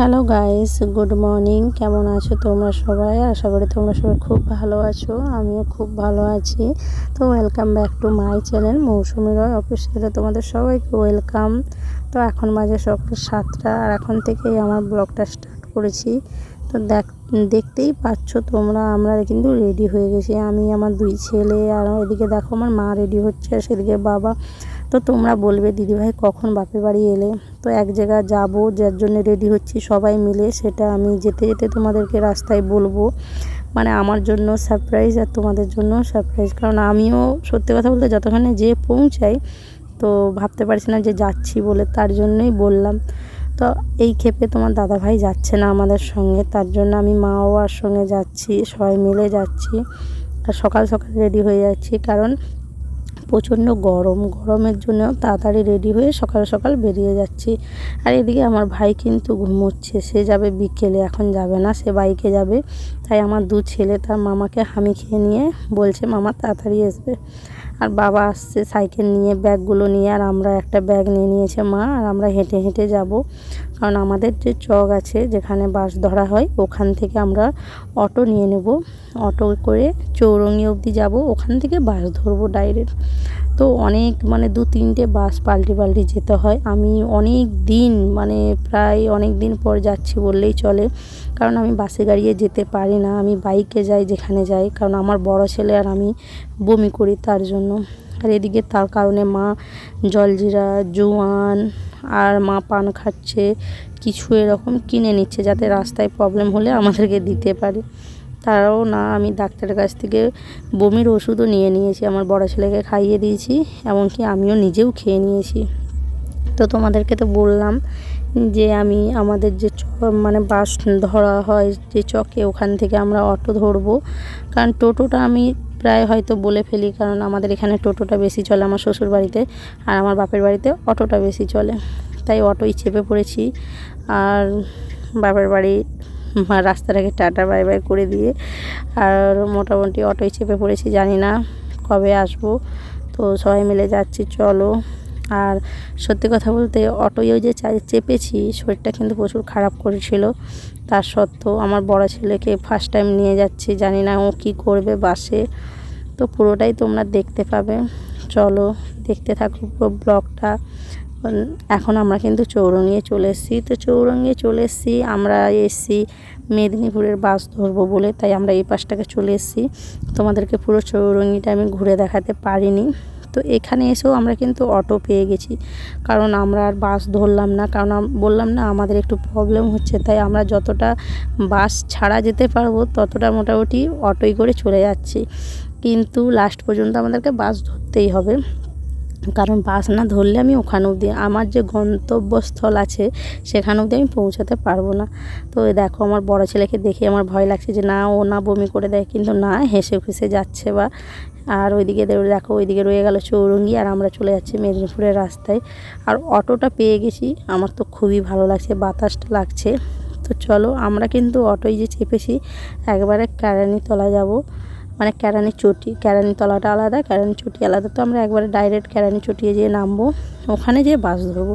Hello guys good morning কেমন আছো তোমরা সবাই? আশা করি তোমরা সবাই খুব ভালো আছো। আমিও খুব ভালো আছি। তো welcome back to my channel Mousumi Roy অফিসিয়ালে তোমাদের সবাইকে ওয়েলকাম তো এখন বাজে সকাল সাতটা, আর এখন থেকেই আমার ব্লগটা স্টার্ট করেছি। তো দেখ, দেখতেই পাচ্ছ তোমরা, আমরা কিন্তু রেডি হয়ে গেছি। আমি, আমার দুই ছেলে, আর এদিকে দেখো, আমার মা রেডি হচ্ছে সেদিকে বাবা তো তোমরা বলবে, দিদিভাই, কখন বাপের বাড়ি এলে? তো এক জায়গা যাব, যার জন্য রেডি হচ্ছি সবাই মিলে। সেটা আমি যেতে যেতে তোমাদেরকে রাস্তায় বলব। মানে আমার জন্য সারপ্রাইজ আর তোমাদের জন্য সারপ্রাইজ কারণ আমিও সত্যি কথা বলতে যতক্ষণে যে পৌঁছাই, তো ভাবতে পারছি না যে যাচ্ছি বলে। তার জন্যই বললাম। তো এই ক্ষেপে তোমার দাদা ভাই যাচ্ছে না আমাদের সঙ্গে। তার জন্য আমি মা বাবার সঙ্গে যাচ্ছি, সবাই মিলে যাচ্ছি। আর সকাল সকাল রেডি হয়ে যাচ্ছি। কারণ প্রচণ্ড গরম। গরমের জন্য তাড়াতাড়ি রেডি হয়ে সকাল সকাল বেরিয়ে যাচ্ছি। আর এদিকে আমার ভাই কিন্তু ঘুমোচ্ছে। সে যাবে বিকেলে, এখন যাবে না। সে বাইকে যাবে। তাই আমার দু ছেলে তার মামাকে হামি খেয়ে নিয়ে বলছে, মামা, তাড়াতাড়ি আসবে। আর বাবা আসছে সাইকেল নিয়ে, ব্যাগগুলো নিয়ে, আর আমরা একটা ব্যাগ নিয়ে নিয়েছে মা, আর আমরা হেঁটে হেঁটে যাব। কারণ আমাদের যে চক আছে যেখানে বাস ধরা হয়, ওখান থেকে আমরা অটো নিয়ে নেব। অটো করে চৌরঙ্গি অবধি যাব, ওখান থেকে বাস ধরবো ডাইরেক্ট। তো অনেক মানে দু তিনটে বাস পাল্টি পাল্টি যেতে হয়। আমি অনেক দিন মানে প্রায় অনেক দিন পর যাচ্ছি বললেই চলে। কারণ আমি বাসে গাড়িয়ে যেতে পারি না, আমি বাইকে যাই যেখানে যাই। কারণ আমার বড় ছেলে আর আমি বমি করি তার জন্য। আর এদিকে তার কারণে মা জলজিরা, জোয়ান আর মা পান খাচ্ছে, কিছু এরকম কিনে নিচ্ছে যাতে রাস্তায় প্রবলেম হলে আমাদেরকে দিতে পারে। তারাও না, আমি ডাক্তারের কাছ থেকে বমির ওষুধও নিয়ে নিয়েছি, আমার বড় ছেলেকে খাইয়ে দিয়েছি, এমনকি আমিও নিজেও খেয়ে নিয়েছি। তো তোমাদেরকে তো বললাম যে আমি আমাদের যে মানে বাস ধরা হয়, যে চকে ওখান থেকে আমরা অটো ধরবো। কারণ টোটোটা আমি প্রায় হয়তো বলে ফেলি, কারণ আমাদের এখানে টোটোটা বেশি চলে আমার শ্বশুর বাড়িতে, আর আমার বাপের বাড়িতে অটোটা বেশি চলে। তাই অটোই চেপে পড়েছি, আর বাপের বাড়ি রাস্তাটাকে টাটা, বাই বাই করে দিয়ে আর মোটামুটি অটোয় চেপে পড়েছি, জানি না কবে আসব। তো সবাই মিলে যাচ্ছি, চলো। আর সত্যি কথা বলতে অটোয় যে চেপেছি, শরীরটা কিন্তু প্রচুর খারাপ করেছিল। তার সত্ত্বেও আমার বড় ছেলেকে ফার্স্ট টাইম নিয়ে যাচ্ছি, জানি না ও কী করবে বাসে। তো পুরোটাই তোমরা দেখতে পাবে। চলো, দেখতে থাকো পুরো ব্লগটা এখন আমরা কিন্তু চৌরঙ্গিয়ে চলে এসেছি। তো চৌরঙ্গিয়ে চলে এসেছি, আমরা এসেছি মেদিনীপুরের বাস ধরবো বলে, তাই আমরা এই পাশটাকে চলে এসেছি। তোমাদেরকে পুরো চৌরঙ্গিটা আমি ঘুরে দেখাতে পারিনি। তো এখানে এসেও আমরা কিন্তু অটো পেয়ে গেছি, কারণ আমরা আর বাস ধরলাম না, কারণ বললাম না, আমাদের একটু প্রবলেম হচ্ছে, তাই আমরা যতটা বাস ছাড়া যেতে পারব, ততটা মোটামুটি অটোই করে চলে যাচ্ছি। কিন্তু লাস্ট পর্যন্ত আমাদেরকে বাস ধরতেই হবে। কারণ বাস না ধরলে আমি ওখানে অবধি, আমার যে গন্তব্যস্থল আছে সেখানে অবধি আমি পৌঁছাতে পারব না। তো দেখো আমার বড় ছেলেকে দেখে আমার ভয় লাগছে যে না, ও না বমি করে দেয়, কিন্তু না, হেসে খুশে যাচ্ছে বা। আর ওইদিকে দেখো ওইদিকে রয়ে গেল চৌরঙ্গি, আর আমরা চলে যাচ্ছি মেদিনীপুরের রাস্তায়। আর অটোটা পেয়ে গেছি, আমার তো খুবই ভালো লাগছে, বাতাসটা লাগছে। তো চলো আমরা কিন্তু অটোয় যে চেপেছি, একবারে ক্যারানি তলা যাব। মানে ক্যারানি চটি ক্যারানি তলাটা আলাদা ক্যারানি চটি আলাদা। তো আমরা একবারে ডাইরেক্ট ক্যারানি চটিয়ে যেয়ে নামবো, ওখানে যেয়ে বাস ধরবো।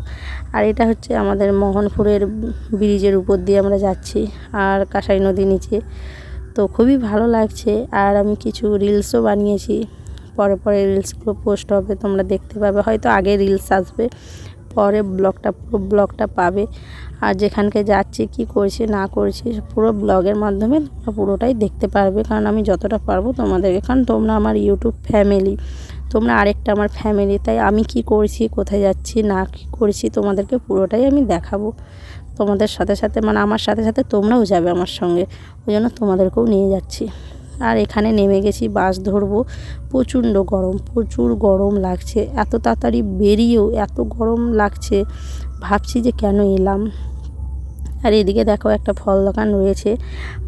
আর এটা হচ্ছে আমাদের মোহনপুরের ব্রিজের উপর দিয়ে আমরা যাচ্ছি, আর কাঁসাই নদী নিচে। তো খুবই ভালো লাগছে, আর আমি কিছু রিলসও বানিয়েছি। পরে পরে রিলসগুলো পোস্ট হবে, তোমরা দেখতে পাবে। হয়তো আগে রিলস আসবে পরে ব্লগটা, পুরো ব্লগটা পাবে। আর যেখানকে যাচ্ছি, কি করছি, না করছি, পুরো ব্লগের মাধ্যমে তোমরা পুরোটাই দেখতে পারবে। কারণ আমি যতটা পারব তোমাদেরকে, কারণ তোমরা আমার ইউটিউব ফ্যামিলি তোমরা আরেকটা আমার ফ্যামিলি তাই আমি কি করছি, কোথায় যাচ্ছি, না কী করছি, তোমাদেরকে পুরোটাই আমি দেখাবো। তোমাদের সাথে সাথে মানে আমার সাথে সাথে তোমরাও যাবে আমার সঙ্গে, ওই জন্য তোমাদেরকেও নিয়ে যাচ্ছি। আর এখানে নেমে গেছি, বাস ধরবো। প্রচণ্ড গরম, প্রচুর গরম লাগছে। এত তাড়াতাড়ি বেরিয়েও এত গরম লাগছে, ভাবছি যে কেন এলাম। আর এদিকে দেখো একটা ফল দোকান রয়েছে।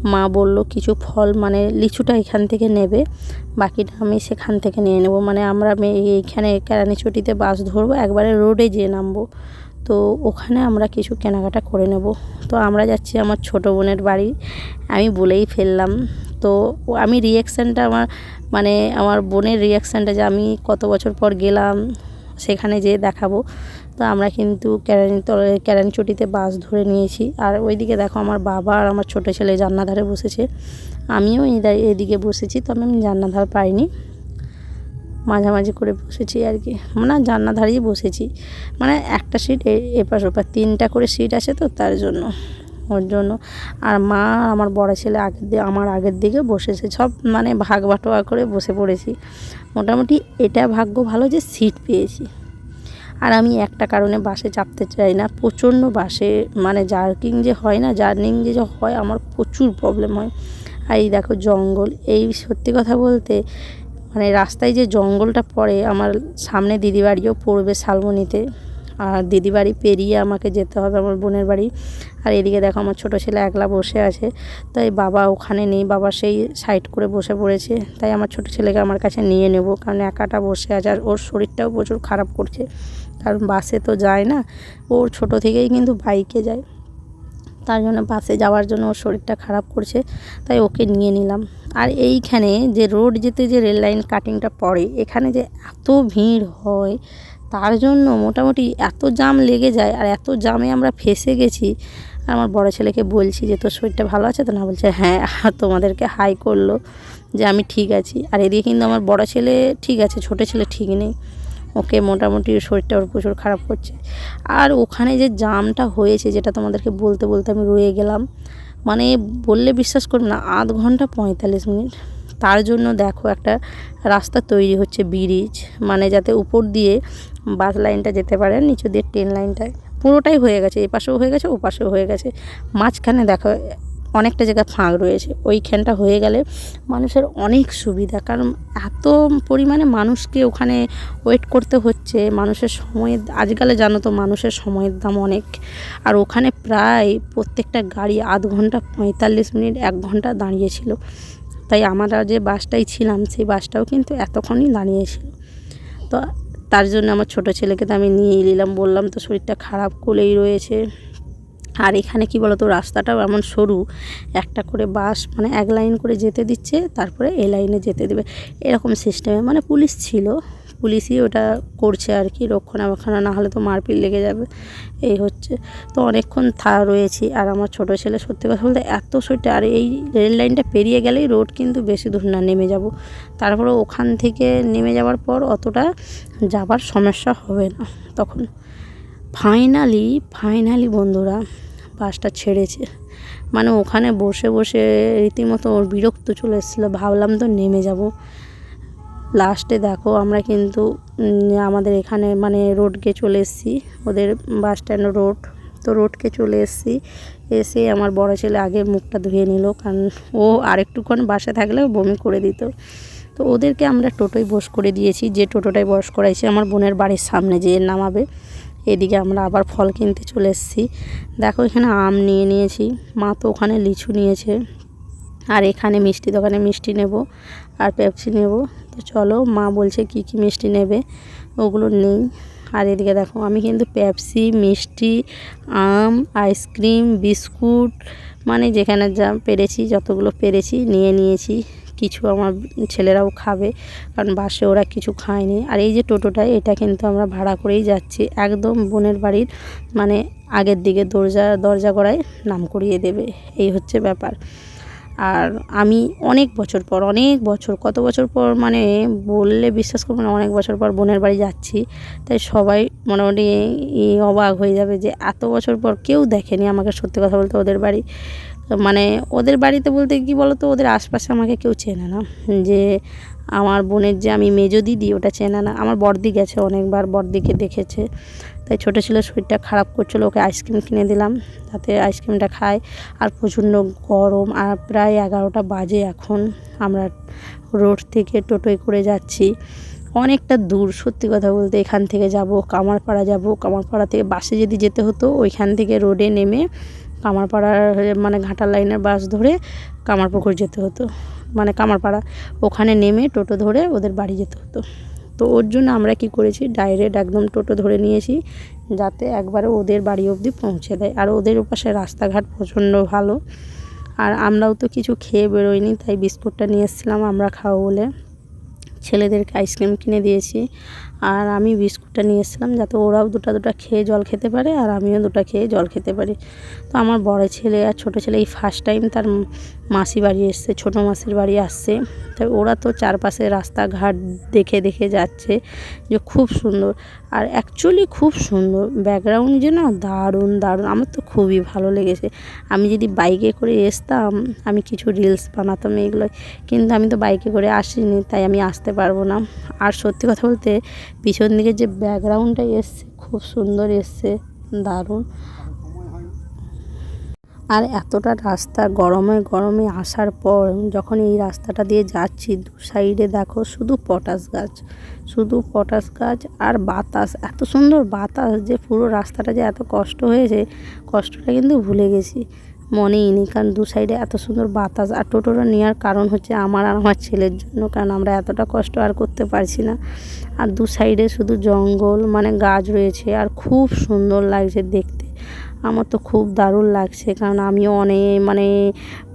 মা বলল, কিছু ফল মানে লিচুটা এখান থেকে নেবে, বাকিটা আমি সেখান থেকে নিয়ে নেব। মানে আমরা এইখানে কেরানিচটিতে বাস ধরবো, একবারে রোডে যেয়ে নামবো। তো ওখানে আমরা কিছু কেনাকাটা করে নেব। তো আমরা যাচ্ছি আমার ছোট বোনের বাড়ি। আমি বলেই ফেললাম তো আমি রিয়াকশানটা আমার মানে আমার বোনের রিয়াকশানটা যে আমি কত বছর পর গেলাম, সেখানে যেয়ে দেখাবো। তো আমরা কিন্তু কেরানি তলে কেরানিচটিতে বাস ধরে নিয়েছি। আর ওইদিকে দেখো আমার বাবা আর আমার ছোটো ছেলে জান্নাধারে বসেছে। আমিও এদিকে বসেছি, তবে আমি জান্নাধার পাইনি। মাঝামাঝি করে বসেছি আর কি। মানে জান্নাধারেই বসেছি। মানে একটা সিট এপাশ ওপার তিনটা করে সিট আছে তো তার জন্য। ওর জন্য। আর মা আমার বড় ছেলে আগের দিকে আমার আগের দিকে বসেছে। সব মানে ভাগ বাটোয়া করে বসে পড়েছি। মোটামুটি এটা ভাগ্য ভালো যে সিট পেয়েছি। আর আমি একটা কারণে বাসে চাপতে চাই না। প্রচণ্ড বাসে মানে জার্কিং যে হয় না, জার্নিং যে হয় আমার প্রচুর প্রবলেম হয়। আর এই দেখো জঙ্গল। এই সত্যি কথা বলতে মানে রাস্তায় যে জঙ্গলটা পড়ে আমার সামনে দিদি বাড়িও পড়বে শালমনিতে। আর দিদি বাড়ি পেরিয়ে আমাকে যেতে হবে আমার বোনের বাড়ি। আর এদিকে দেখো আমার ছোটো ছেলে একলা বসে আছে। তাই বাবা ওখানে নেই, বাবা সেই সাইড করে বসে পড়েছে। তাই আমার ছোটো ছেলেকে আমার কাছে নিয়ে নেব। কারণ একাটা বসে আছে আর ওর শরীরটাও প্রচুর খারাপ করছে। কারণ বাসে তো যায় না, ওর ছোট থেকেই কিন্তু বাইকে যায়। তার জন্য বাসে যাওয়ার জন্য ওর শরীরটা খারাপ করছে, তাই ওকে নিয়ে নিলাম। আর এইখানে যে রোড যেতে যে রেল লাইন কাটিংটা পড়ে, এখানে যে এত ভিড় হয় তার জন্য মোটামুটি এত জাম লেগে যায় আর এত জামে আমরা ফেসে গেছি। আমার বড় ছেলেকে বলছি যে, তোর শরীরটা ভালো আছে? তো না, বলছে হ্যাঁ আর তোমাদেরকে হাই করল যে, আমি ঠিক আছি। আর এদিকে কিন্তু আমার বড় ছেলে ঠিক আছে, ছোটো ছেলে ঠিক নেই। ওকে মোটামুটি শরীরটা ওর প্রচুর খারাপ করছে। আর ওখানে যে জামটা হয়েছে, যেটা তোমাদেরকে বলতে বলতে আমি রয়ে গেলাম মানে বললে বিশ্বাস করবে না, আধ ঘণ্টা পঁয়তাল্লিশ মিনিট। তার জন্য দেখো একটা রাস্তা তৈরি হচ্ছে ব্রিজ মানে যাতে উপর দিয়ে বাস লাইনটা যেতে পারেন, নিচু দিয়ে ট্রেন লাইনটায় পুরোটাই হয়ে গেছে এই পাশেও হয়ে গেছে ও পাশেও হয়ে গেছে। মাঝখানে দেখো, অনেকটা জায়গায় ফাঁক রয়েছে। ওইখানটা হয়ে গেলে মানুষের অনেক সুবিধা, কারণ এত পরিমাণে মানুষকে ওখানে ওয়েট করতে হচ্ছে। মানুষের সময়ের, আজকালে জানো তো মানুষের সময়ের দাম অনেক। আর ওখানে প্রায় প্রত্যেকটা গাড়ি আধ ঘণ্টা পঁয়তাল্লিশ মিনিট, এক ঘণ্টা দাঁড়িয়েছিল। তাই আমরা যে বাসটাই ছিলাম, সেই বাসটাও কিন্তু এতক্ষণই দাঁড়িয়েছিল। তো তার জন্য আমার ছোট ছেলেকে তো আমি নিয়ে নিলাম। বললাম তো শরীরটা খারাপ কোলেই রয়েছে। আর এখানে কি বলতো রাস্তাটাও এমন সরু, একটা করে বাস মানে এক লাইন করে যেতে দিচ্ছে, তারপরে এ লাইনে যেতে দেবে। এরকম সিস্টেমে মানে পুলিশ ছিল। পুলিশই ওটা করছে আর কি, রক্ষণাবেক্ষণা, না হলে তো মারপিট লেগে যাবে। এই হচ্ছে। তো অনেকক্ষণ থা, রয়েছি। আর আমার ছোটো ছেলে সত্যি কথা বলতে এত সইটা আর এই রেল লাইনটা পেরিয়ে গেলেই রোড কিন্তু বেশি দূর না, নেমে যাব। তারপরে ওখান থেকে নেমে যাওয়ার পর অতটা যাবার সমস্যা হবে না। তখন ফাইনালি ফাইনালি বন্ধুরা বাসটা ছেড়েছে। মানে ওখানে বসে বসে রীতিমতো ওর বিরক্ত চলে এসেছিল। ভাবলাম তো নেমে যাব। লাস্টে দেখো, আমরা কিন্তু আমাদের এখানে মানে রোডকে চলে এসেছি, ওদের বাস স্ট্যান্ড রোড তো রোডকে চলে এসেছি। এসে আমার বড় ছেলে আগে মুখটা ধুয়ে নিল, কারণ ও আরেকটুক্ষণ বাসে থাকলে বমি করে দিত। তো ওদেরকে আমরা টোটোয় বস করে দিয়েছি, যে টোটোটায় বস করাইছি আমার বোনের বাড়ির সামনে যেয়ে নামাবে। এদিকে আমরা আবার ফল কিনতে চলে এসেছি। দেখো, এখানে আম নিয়ে নিয়েছি, মা তো ওখানে লিচু নিয়েছে। আর এখানে মিষ্টি, দোকানে মিষ্টি নেব আর পেপসি নেব। তো চলো, মা বলছে কি কি মিষ্টি নেবে, ওগুলো নেই। আর এদিকে দেখো, আমি কিন্তু পেপসি মিষ্টি, আম, আইসক্রিম, বিস্কুট মানে যেখানে যা পেরেছি, যতগুলো পেরেছি নিয়ে নিয়েছি। কিছু আমার ছেলেরাও খাবে, কারণ বাসে ওরা কিছু খায়নি। আর এই যে টোটোটা, এটা কিন্তু আমরা ভাড়া করেই যাচ্ছি। একদম বোনের বাড়ির মানে আগের দিকে দরজা দরজা গড়ায় নাম করিয়ে দেবে। এই হচ্ছে ব্যাপার। আর আমি অনেক বছর পর, অনেক বছর, কত বছর পর মানে বললে বিশ্বাস করব না, অনেক বছর পর বোনের বাড়ি যাচ্ছি। তাই সবাই মোটামুটি অবাক হয়ে যাবে যে এত বছর পর কেউ দেখেনি আমাকে সত্যি কথা বলতে ওদের বাড়ি। মানে ওদের বাড়িতে বলতে কি বলতো, ওদের আশপাশে আমাকে কেউ চেনে না। যে আমার বোনের যে আমি মেজো দিদি, ওটা চেনে না। আমার বর্দি গেছে অনেকবার বর্দিকে দেখেছে। তাই ছোটো ছিল শরীরটা খারাপ করছিল, ওকে আইসক্রিম কিনে দিলাম। তাতে আইসক্রিমটা খায়। আর প্রচণ্ড গরম, আর প্রায় এগারোটা বাজে এখন। আমরা রোড থেকে টোটোয় করে যাচ্ছি। অনেকটা দূর, সত্যি কথা বলতে এখান থেকে যাব, কামারপাড়া যাব। কামারপাড়া থেকে বাসে যদি যেতে হতো, ওইখান থেকে রোডে নেমে কামারপাড়ার মানে ঘাটার লাইনের বাস ধরে কামারপুকুর যেতে হতো। মানে কামারপাড়া, ওখানে নেমে টোটো ধরে ওদের বাড়ি যেতে হতো। তো ওর জন্য আমরা কি করেছি? ডাইরেক্ট একদম টোটো ধরে নিয়েছি, যাতে একবারে ওদের বাড়ি অবধি পৌঁছে দেয়। আর ওদের ওপাশে রাস্তাঘাট প্রচণ্ড ভালো। আর আমরাও তো কিছু খেয়ে বেরোইনি, তাই বিস্কুটটা নিয়ে এসেছিলাম আমরা খাব বলে। ছেলেদেরকে আইসক্রিম কিনে দিয়েছি। আর আমি বিস্কুটটা নিয়ে এসেছিলাম যাতে ওরাও দুটো দুটো খেয়ে জল খেতে পারে আর আমিও দুটো খেয়ে জল খেতে পারি। তো আমার বড় ছেলে আর ছোটো ছেলে এই ফার্স্ট টাইম তার মাসি বাড়ি এসছে, ছোটো মাসির বাড়ি আসছে। তাই ওরা তো চারপাশে রাস্তাঘাট দেখে দেখে যাচ্ছে যে খুব সুন্দর। আর অ্যাকচুয়ালি খুব সুন্দর। ব্যাকগ্রাউন্ড যে না দারুণ দারুণ। আমার তো খুবই ভালো লেগেছে। আমি যদি বাইকে করে আসতাম আমি কিছু রিলস বানাতাম এগুলো কিন্তু আমি তো বাইকে করে আসিনি, তাই আমি আসতে পারব না। আর সত্যি কথা বলতে পিছন দিকে যে ব্যাকগ্রাউন্ডটা এসছে, খুব সুন্দর এসছে, দারুণ। আর এতটা রাস্তা গরমে গরমে আসার পর, যখন এই রাস্তাটা দিয়ে যাচ্ছি, দু সাইডে দেখো শুধু পটাশ গাছ, শুধু পটাশ গাছ আর বাতাস। এত সুন্দর বাতাস যে পুরো রাস্তাটা যে এত কষ্ট হয়েছে, কষ্টটা কিন্তু ভুলে গেছি। মনেই নেই, কারণ দু সাইডে এত সুন্দর বাতাস আর টোটোটা নেওয়ার কারণ হচ্ছে আমার আর আমার ছেলের জন্য, কারণ আমরা এতটা কষ্ট আর করতে পারছি না। আর দু সাইডে শুধু জঙ্গল মানে গাছ রয়েছে আর খুব সুন্দর লাগছে দেখতে। আমার তো খুব দারুণ লাগছে, কারণ আমিও অনেক মানে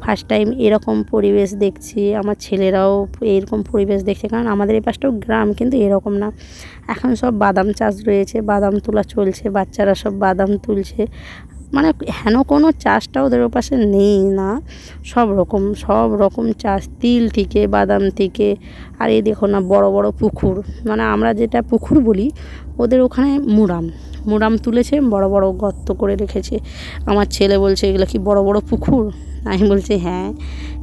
ফার্স্ট টাইম এরকম পরিবেশ দেখছি, আমার ছেলেরাও এরকম পরিবেশ দেখছে, কারণ আমাদের এই পাশটাও গ্রাম কিন্তু এরকম না। এখন সব বাদাম চাষ রয়েছে, বাদাম তোলা চলছে, বাচ্চারা সব বাদাম তুলছে মানে হেন কোনো চাষটা ওদের ওপাশে নেই না। সব রকম সব রকম চাষ, তিল থেকে, বাদাম থেকে, আর এই দেখো না বড় বড় পুকুর। মানে আমরা যেটা পুকুর বলি, ওদের ওখানে মুরাম মুরাম তুলেছে, বড় বড় গর্ত করে রেখেছে। আমার ছেলে বলছে, এগুলো কি বড় বড় পুকুর? আমি বলছি হ্যাঁ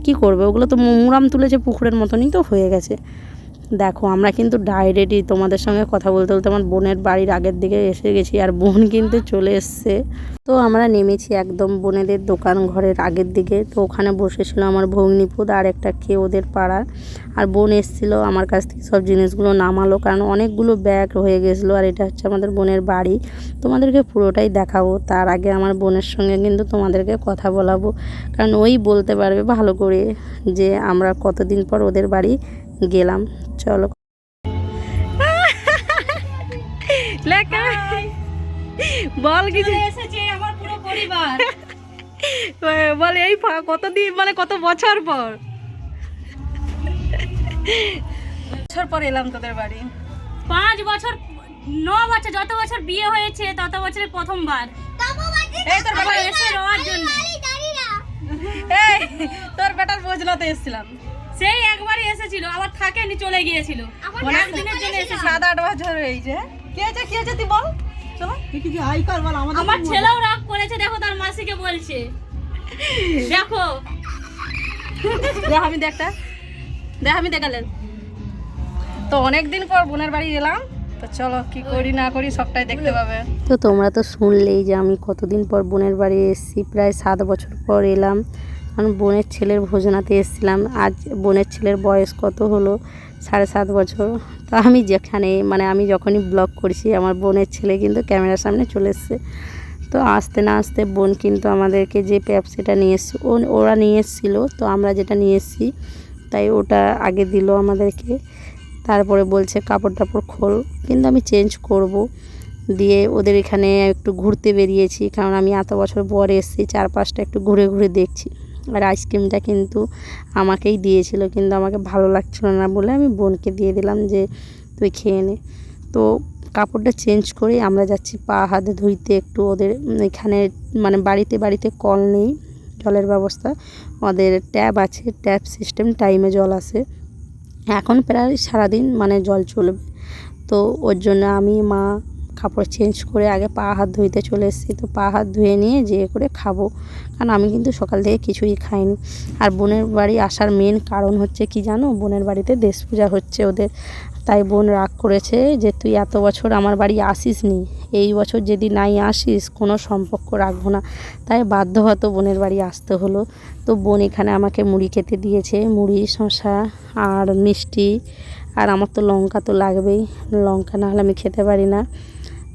কি করবে? ওগুলো তো মুরাম তুলেছে পুকুরের মতনই তো হয়ে গেছে। দেখো, আমরা কিন্তু ডাইরেক্টই তোমাদের সঙ্গে কথা বলতে বলতে আমার বোনের বাড়ির আগের দিকে এসে গেছি আর বোন কিন্তু চলে এসছে। তো আমরা নেমেছি একদম বোনেদের দোকান ঘরের আগের দিকে। তো ওখানে বসেছিল আমার ভগ্নিপুত আর একটা কে ওদের পাড়ার আর বোন এসেছিল আমার কাছ থেকে সব জিনিসগুলো নামালো, কারণ অনেকগুলো ব্যাগ হয়ে গেছিল আর এটা হচ্ছে আমাদের বোনের বাড়ি। তোমাদেরকে পুরোটাই দেখাবো, তার আগে আমার বোনের সঙ্গে কিন্তু তোমাদেরকে কথা বলাবো। কারণ ওই বলতে পারবে ভালো করে যে আমরা কতদিন পর ওদের বাড়ি গেলাম চলো। বল কিছু। এসেছে আমার পুরো পরিবার। বল এই ফা- কতদিন মানে কত বছর পর? বছর পর এলাম তোদের বাড়ি। পাঁচ বছর ন বছর যত বছর বিয়ে হয়েছে তত বছরে প্রথমবার। এই তোর আবার এসে রোয়ার জন্য। এই তোর বেটার বোঝনাতে এসেছিলাম। সেই একবারই এসেছিল আবার থাকেনি চলে গিয়েছিল। একদিনের জন্য এসেছিল। সাত আট বছর হয়েছে। কি হয়েছে কি হয়েছে তুই বল। চলো। আমার ছেলেও রাগ করেছে দেখো তার মাসিকে বলছে। দেখো। দেখ আমি দেখটা দেখ আমি দেখালেন। তো অনেক দিন পর বোনের বাড়ি এলাম। তো চলো কি করি না করি সবটাই দেখতে পাবে। তো তোমরা তো শুনলেই যে আমি কতদিন পর বোনের বাড়ি এসেছি প্রায় সাত বছর পর এলাম। কারণ বোনের ছেলের ভোজনাতে এসেছিলাম। আজ বোনের ছেলের বয়স কত হলো? সাড়ে সাত বছর। তো আমি যেখানে মানে আমি যখনই ব্লগ করছি, আমার বোনের ছেলে কিন্তু ক্যামেরার সামনে চলে এসছে। তো আসতে না আসতে বোন কিন্তু আমাদেরকে যে পেপসিটা নিয়ে এসছে, ও, ওরা নিয়ে এসেছিল, তো আমরা যেটা নিয়ে এসেছি, তাই ওটা আগে দিল আমাদেরকে। তারপরে বলছে কাপড় টাপড় খোল। কিন্তু আমি চেঞ্জ করব। দিয়ে ওদের এখানে একটু ঘুরতে বেরিয়েছি, কারণ আমি এত বছর পরে এসেছি, চারপাশটা একটু ঘুরে ঘুরে দেখছি। আর আইসক্রিমটা কিন্তু আমাকেই দিয়েছিল, কিন্তু আমাকে ভালো লাগছিল না বলে আমি বোনকে দিয়ে দিলাম যে তুই খেয়ে নে। তো কাপড়টা চেঞ্জ করে আমরা যাচ্ছি পা হাতে ধুইতে, একটু ওদের এখানে মানে বাড়িতে বাড়িতে কল নেই, জলের ব্যবস্থা। ওদের ট্যাব আছে, ট্যাব সিস্টেম, টাইমে জল আসে এখন প্রায় সারাদিন মানে জল চলবে। তো ওর জন্য আমি, মা কাপড় চেঞ্জ করে আগে পা হাত ধুইতে চলে এসেছি। তো পা হাত ধুয়ে নিয়ে যেয়ে করে খাব। কারণ আমি কিন্তু সকাল থেকে কিছুই খাইনি। আর বোনের বাড়ি আসার মেন কারণ হচ্ছে কি জানো? বোনের বাড়িতে দেশ পূজা হচ্ছে ওদের। তাই বোন রাগ করেছে যে, তুই এত বছর আমার বাড়ি আসিস নি। এই বছর যদি নাই আসিস, কোনো সম্পর্ক রাখব না। তাই বাধ্য হতো বোনের বাড়ি আসতে হলো। তো বোন এখানে আমাকে মুড়ি খেতে দিয়েছে। মুড়ি শশা আর মিষ্টি। আর আমার তো লঙ্কা তো লাগবেই। লঙ্কা না হলে আমি খেতে পারি না।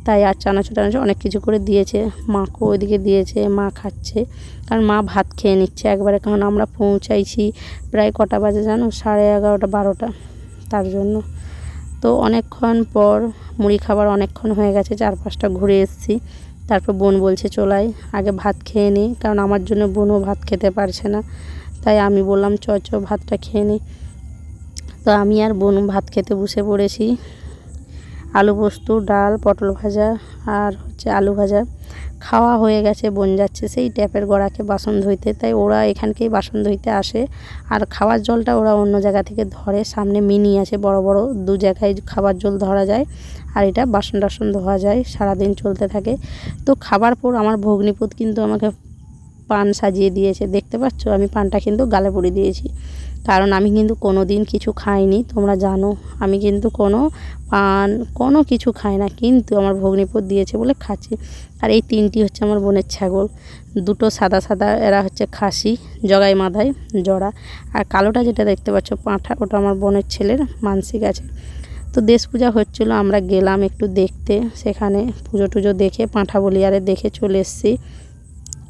তাই আর চানাচুর টানাচুর অনেক কিছু করে দিয়েছে। মাকেও ওইদিকে দিয়েছে, মা খাচ্ছে। কারণ মা ভাত খেয়ে নিচ্ছে একবারে। কারণ আমরা পৌঁছাইছি প্রায় কটা বাজে জানো? সাড়ে এগারোটা, বারোটা তার জন্য। তো অনেকক্ষণ পর মুড়ি খাবার অনেকক্ষণ হয়ে গেছে। চার পাঁচটা ঘুরে এসেছি। তারপর বোন বলছে চলাই আগে ভাত খেয়ে নিই কারণ আমার জন্য বোনও ভাত খেতে পারছে না। তাই আমি বললাম, চ চ, ভাতটা খেয়ে নিই তো আমি আর বোন ভাত খেতে বসে পড়েছি। আলু পোস্ত, ডাল, পটল ভাজা আর হচ্ছে আলু ভাজা। খাওয়া হয়ে গেছে, বোন যাচ্ছে। সেই ট্যাপের গোড়াকে বাসন ধুইতে। তাই ওরা এখানকেই বাসন ধুইতে আসে। আর খাওয়ার জলটা ওরা অন্য জায়গা থেকে ধরে। সামনে মিনি আছে বড় বড়। দু জায়গায় খাবার জল ধরা যায়। আর এটা বাসন টাসন ধোয়া যায়। সারাদিন চলতে থাকে। তো খাবার পর আমার ভগ্নিপুত কিন্তু আমাকে পান সাজিয়ে দিয়েছে। দেখতে পাচ্ছ? আমি পানটা কিন্তু গালে পড়ে দিয়েছি। কারণ আমি কিন্তু কোনো দিন কিছু খাইনি। তোমরা জানো। আমি কিন্তু কোনো পান, কোনো কিছু খাই না, কিন্তু আমার ভগ্নিপুত দিয়েছে বলে খাচ্ছি। আর এই তিনটি হচ্ছে আমার বোনের ছাগল। দুটো সাদা সাদা, এরা হচ্ছে খাসি, জগাই মাথায় জড়া। আর কালোটা যেটা দেখতে পাচ্ছ, পাঁঠা, ওটা আমার বোনের ছেলের, মানসিক আছে। তো দেশ পূজা হচ্ছিল, আমরা গেলাম একটু দেখতে। সেখানে পুজো টুজো দেখে, পাঁঠা বলিয়ারে দেখে চলে এসেছি।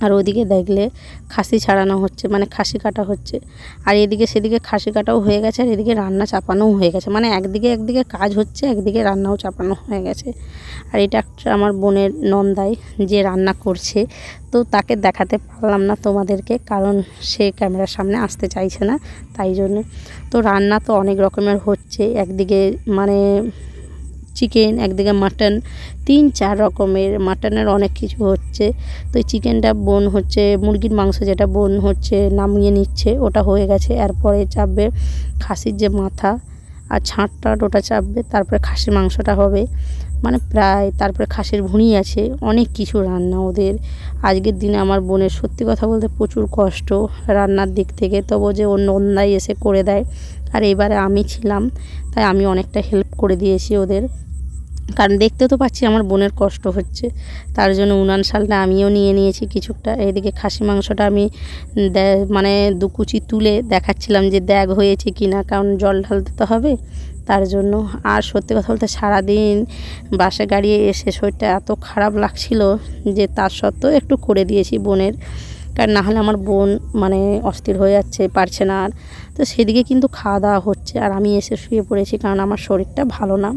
আর ওদিকে দেখলে খাসি ছাড়ানো হচ্ছে মানে খাসি কাটা হচ্ছে। আর এদিকে সেদিকে খাসি কাটাও হয়ে গেছে, আর এদিকে রান্না চাপানোও হয়ে গেছে। মানে একদিকে একদিকে কাজ হচ্ছে, একদিকে রান্নাও চাপানো হয়ে গেছে। আর এটা একটা আমার বোনের নন্দাই যে রান্না করছে, তো তাকে দেখাতে পারলাম না তোমাদেরকে, কারণ সে ক্যামেরার সামনে আসতে চাইছে না, তাই জন্য। তো রান্না তো অনেক রকমের হচ্ছে, একদিকে মানে চিকেন, একদিকে মাটন, তিন চার রকমের, মাটনের অনেক কিছু হচ্ছে। তো চিকেনটা বোন হচ্ছে, মুরগির মাংস যেটা বোন হচ্ছে নামিয়ে নিচ্ছে, ওটা হয়ে গেছে। এরপরে চাপবে খাসির যে মাথা আর ছাঁটটা ওটা চাপবে, তারপরে খাসির মাংসটা হবে। মানে প্রায় তারপরে খাসির ভুঁড়ি আছে, অনেক কিছু রান্না ওদের। আজকের দিনে আমার বোনের সত্যি কথা বলতে প্রচুর কষ্ট রান্নার দিক থেকে তবু যে অন্য অন্যায় এসে করে দেয়। আর এবারে আমি ছিলাম, তাই আমি অনেকটা হেল্প করে দিয়েছি ওদের। কারণ দেখতে তো পাচ্ছি আমার বোনের কষ্ট হচ্ছে, তার জন্য উনান শালটা আমিও নিয়ে নিয়েছি কিছুটা এদিকে খাসি মাংসটা আমি মানে দু কুচি তুলে দেখাচ্ছিলাম যে দ্যাগ হয়েছে কি না কারণ জল ঢালতে তো হবে। তার জন্য। আর সত্যি কথা বলতে সারাদিন বাসে গাড়িয়ে এসে শরীরটা এত খারাপ লাগছিল যে তার সত্ত্বেও একটু করে দিয়েছি বোনের। কারণ না হলে আমার বোন মানে অস্থির হয়ে যাচ্ছে, পারছে না আর। তো সেদিকে কিন্তু খাওয়া দাওয়া হচ্ছে আর আমি এসে শুয়ে পড়েছি কারণ আমার শরীরটা ভালো না।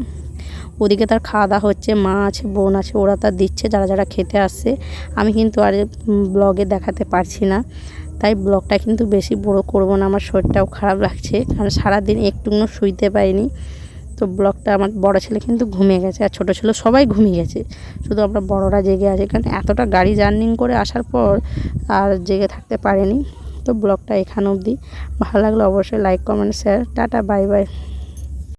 ওদিকে তার খাওয়া দাওয়া হচ্ছে, মা আছে, বোন আছে, ওরা তার দিচ্ছে, যারা যারা খেতে আসছে। আমি কিন্তু আর ব্লগে দেখাতে পারছি না। তাই ব্লগটা কিন্তু বেশি বড় করব না, আমার শরীরটাও খারাপ লাগছে, কারণ সারাদিন একটুকুনো শুইতে পাইনি তো ব্লগটা আমার বড় ছেলে কিন্তু ঘুমিয়ে গেছে, আর ছোটো ছেলে সবাই ঘুমিয়ে গেছে। শুধু আমরা বড়রা জেগে আছি, কারণ এতটা গাড়ি জার্নিং করে আসার পর আর জেগে থাকতে পারেনি। তো ব্লগটা এখানে অবধি। ভালো লাগলে অবশ্যই like comment share tata bye bye